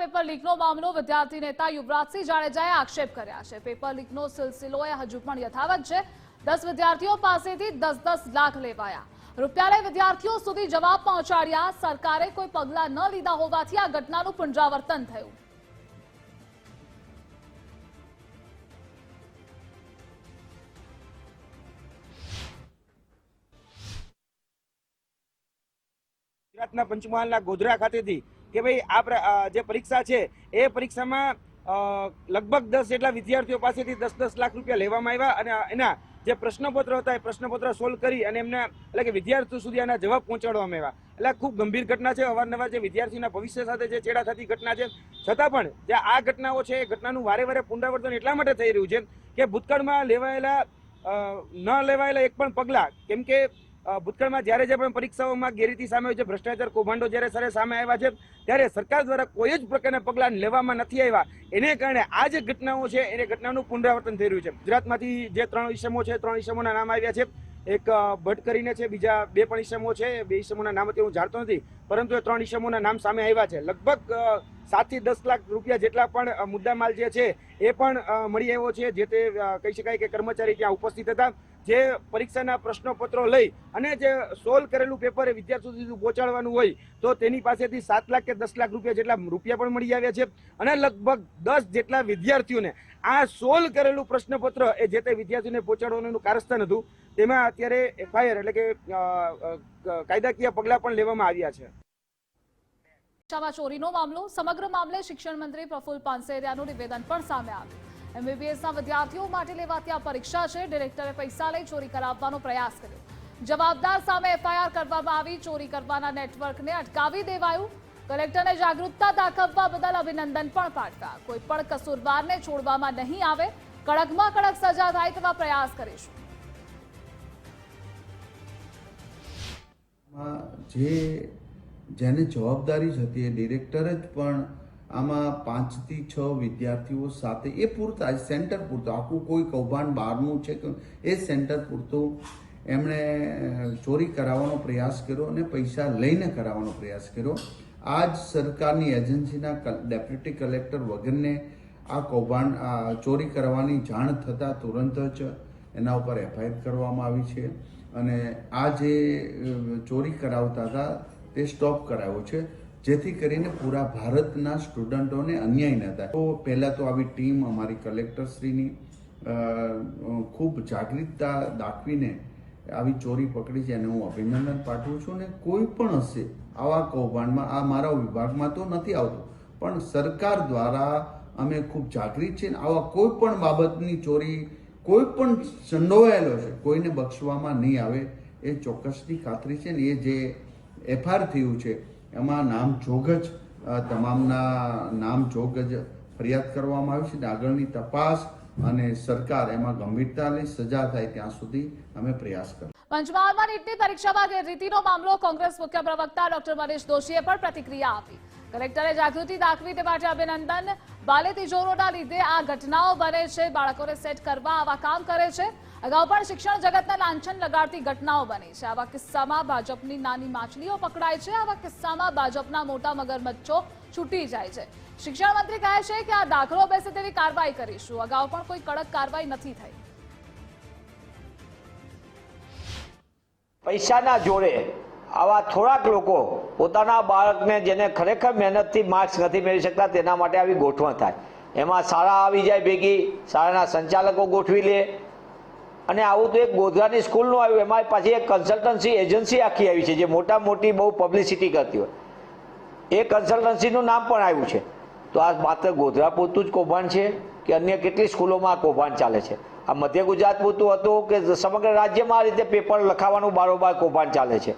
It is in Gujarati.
પેપર લીકનો મામલો વિદ્યાર્થી નેતા યુવરાજસિંહ જાડેજાએ આક્ષેપ કર્યા છે. પેપર લીકનો સિલસિલો હજુ પણ યથાવત છે. દસ વિદ્યાર્થીઓ પાસેથી દસ દસ લાખ લેવાયા. રૂપિયા વિદ્યાર્થીઓ સુધી જવાબ પહોંચાડ્યા. સરકારે કોઈ પગલાં ન લીધા હોવાથી આ ઘટનાનું પુનરાવર્તન થયું. ગુજરાતના પંચમહાલના ગોધરા ખાતેથી કે ભાઈ આ જે પરીક્ષા છે, એ પરીક્ષામાં લગભગ દસ જેટલા વિદ્યાર્થીઓ પાસેથી દસ દસ લાખ રૂપિયા લેવામાં આવ્યા અને એના જે પ્રશ્નપત્ર હતા એ પ્રશ્નપત્ર સોલ્વ કરી અને એમને, એટલે કે વિદ્યાર્થીઓ સુધી આના જવાબ પહોંચાડવામાં આવ્યા. એટલે ખૂબ ગંભીર ઘટના છે. અવારનવાર જે વિદ્યાર્થીના ભવિષ્ય સાથે જે ચેડા થતી ઘટના છે, છતાં પણ જે આ ઘટનાઓ છે, એ ઘટનાનું વારે વારે પુનરાવર્તન એટલા માટે થઈ રહ્યું છે કે ભૂતકાળમાં લેવાયેલા ન લેવાયેલા એક પણ પગલાં, કેમ કે ભૂતકાળમાં જ્યારે જે પણ પરીક્ષાઓમાં ગેરરીતિ સામે હોય છે, ભ્રષ્ટાચાર કૌભાંડો જ્યારે સરે સામે આવ્યા છે ત્યારે સરકાર દ્વારા કોઈ જ પ્રકારના પગલાં લેવામાં નથી આવ્યા, એને કારણે આ જે ઘટનાઓ છે, એને ઘટનાનું પુનરાવર્તન થઈ રહ્યું છે. ગુજરાતમાંથી જે ત્રણ ઇસમો છે, ત્રણ ઇસમોના નામ આવ્યા છે. એક ભટ્ટ કરીને છે, બીજા બે પણ ઈસમો છે. બે ઈસમોના નામ હું જાણતો નથી, પરંતુ એ ત્રણ ઈસમોના નામ સામે આવ્યા છે. લગભગ સાતથી દસ લાખ રૂપિયા જેટલા પણ મુદ્દામાલ જે છે, એ પણ મળી આવ્યો છે, જે તે કહી શકાય કે કર્મચારી ત્યાં ઉપસ્થિત હતા. જે પરીક્ષાના પ્રશ્નપત્રો લઈ અને જે સોલ્વ કરેલું પેપર એ વિદ્યાર્થીઓ સુધી પહોંચાડવાનું હોય, તો તેની પાસેથી સાત લાખ કે દસ લાખ રૂપિયા જેટલા રૂપિયા પણ મળી આવ્યા છે. અને લગભગ દસ જેટલા વિદ્યાર્થીઓને આ સોલ્વ કરેલું પ્રશ્નપત્ર એ જે તે વિદ્યાર્થીઓને પહોંચાડવાનું એનું કારસ્થાન હતું. તેમાં અત્યારે એફઆઈઆર એટલે કે કાયદાકીય પગલાં પણ લેવામાં આવ્યા છે. પરીક્ષામાં ચોરીનો મામલો, સમગ્ર મામલે શિક્ષણ મંત્રી પ્રફુલ પાનસેરિયાનું નિવેદન પણ સામે આવ્યું. એમબીબીએસના વિદ્યાર્થીઓ માટે લેવાતી આ પરીક્ષા છે, ડિરેક્ટરે પૈસા લઈ ચોરી કરાવવાનો પ્રયાસ કર્યો. જવાબદાર સામે એફઆઈઆર કરવામાં આવી, ચોરી કરવાના નેટવર્કને અટકાવી દેવાયું. કલેક્ટરને જાગૃતતા દાખવવા બદલ અભિનંદન પણ પાઠવ્યા. કોઈ પણ કસૂરવારને છોડવામાં નહીં આવે, કડકમાં કડક સજા થાય તેવા પ્રયાસ કરીશું. જે જેને જવાબદારી જ હતી એ ડિરેક્ટર જ, પણ આમાં પાંચથી છ વિદ્યાર્થીઓ સાથે એ પૂરતા સેન્ટર પૂરતું, આખું કોઈ કૌભાંડ બહારનું છે કે એ સેન્ટર પૂરતું. એમણે ચોરી કરાવવાનો પ્રયાસ કર્યો અને પૈસા લઈને કરાવવાનો પ્રયાસ કર્યો. આ જ સરકારની એજન્સીના ડેપ્યુટી કલેક્ટર વગરને આ કૌભાંડ ચોરી કરવાની જાણ થતાં તુરંત જ એના ઉપર એફઆઈઆર કરવામાં આવી છે. અને આ જે ચોરી કરાવતા હતા, તે સ્ટોપ કરાવ્યો છે, જેથી કરીને પૂરા ભારતના સ્ટુડન્ટોને અન્યાય ન થાય. તો પહેલાં તો આવી ટીમ અમારી કલેક્ટરશ્રીની ખૂબ જાગૃતતા દાખવીને આવી ચોરી પકડી છે, એને હું અભિનંદન પાઠવું છું ને કોઈ પણ હશે, આવા કૌભાંડમાં, આ મારા વિભાગમાં તો નથી આવતું. પણ સરકાર દ્વારા અમે ખૂબ જાગૃત છીએ આવા કોઈ પણ બાબતની ચોરી કોઈ પણ સંડોવાયેલો છે, કોઈને બક્ષવામાં નહીં આવે, એ ચોક્કસની ખાતરી છે ને એ જે એફઆર થયું છે, એમાં નામ જોગ જ તમામના નામ જોગ જ ફરિયાદ કરવામાં આવી છે ને આગળની તપાસ અને સરકાર એમાં ગંભીરતા લઈ સજા થાય ત્યાં સુધી અમે પ્રયાસ કરીએ પંચમહાલમાં નીટની પરીક્ષામાં ગેરરીતિનો મામલો કોંગ્રેસ મુખ્ય પ્રવક્તા ડોક્ટર મનીષ દોશીએ પણ પ્રતિક્રિયા આપી. કલેક્ટરે જાગૃતિ દાખવી તે માટે અભિનંદન. બાલે તિજોરોના લીધે આ ઘટનાઓ બને છે. બાળકોને સેટ કરવા આવા કામ કરે છે. અગાઉ પણ શિક્ષણ જગતને લાંછન લગાડતી ઘટનાઓ બની છે. આવા કિસ્સામાં ભાજપની નાની માછલીઓ પકડાય છે. આવા કિસ્સામાં ભાજપના મોટા મગરમચ્છો છૂટી જાય છે. શિક્ષણ મંત્રી કહે છે કે આ દાખલો બેસે તેવી કાર્યવાહી કરીશું. અગાઉ પણ કોઈ કડક કાર્યવાહી નથી થઈ. પૈસાના જોડે આવા થોડાક લોકો પોતાના બાળકને જેને ખરેખર મહેનતથી માર્ક્સ નથી મેળવી શકતા, તેના માટે આવી ગોઠવણ થાય. એમાં શાળા આવી જાય ભેગી, શાળાના સંચાલકો ગોઠવી લે. અને આવું તો એક ગોધરાની સ્કૂલનું આવ્યું એમાં પાછી એક કન્સલ્ટન્સી એજન્સી આખી આવી છે, જે મોટા મોટી બહુ પબ્લિસિટી કરતી હોય. એ કન્સલ્ટન્સીનું નામ પણ આવ્યું છે. તો આ માત્ર ગોધરા પૂરતું જ કૌભાંડ છે કે અન્ય કેટલી સ્કૂલોમાં આ કૌભાંડ ચાલે છે? આ મધ્ય ગુજરાત પૂરતું હતું કે સમગ્ર રાજ્યમાં આ રીતે પેપર લખાવાનું બારોબાર કૌભાંડ ચાલે છે?